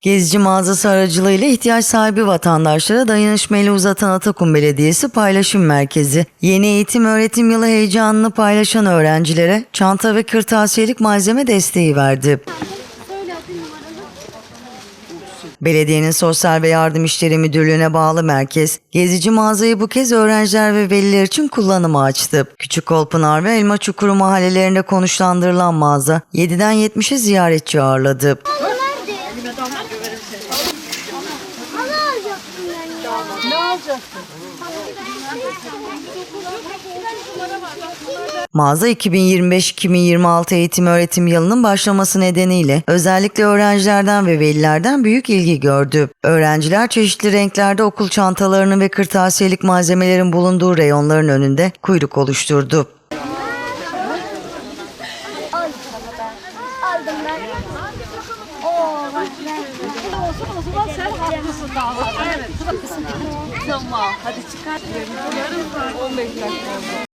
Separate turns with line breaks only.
Gezici mağazası aracılığıyla ihtiyaç sahibi vatandaşlara dayanışma eli uzatan Atakum Belediyesi Paylaşım Merkezi, yeni eğitim öğretim yılı heyecanını paylaşan öğrencilere çanta ve kırtasiyelik malzeme desteği verdi. Belediyenin Sosyal ve Yardım İşleri Müdürlüğü'ne bağlı merkez, gezici mağazayı bu kez öğrenciler ve veliler için kullanıma açtı. Küçük Kolpınar ve Elma Çukuru mahallelerinde konuşlandırılan mağaza 7'den 70'e ziyaretçi ağırladı.
Ne?
Mağaza 2025-2026 eğitim öğretim yılının başlaması nedeniyle özellikle öğrencilerden ve velilerden büyük ilgi gördü. Öğrenciler çeşitli renklerde okul çantalarının ve kırtasiyelik malzemelerin bulunduğu reyonların önünde kuyruk oluşturdu.
Aldım ben. Oo bak ben.
O zaman sen haklısın daha. Evet. Tamam. Hadi çıkart. Yarım saat 15 dakika.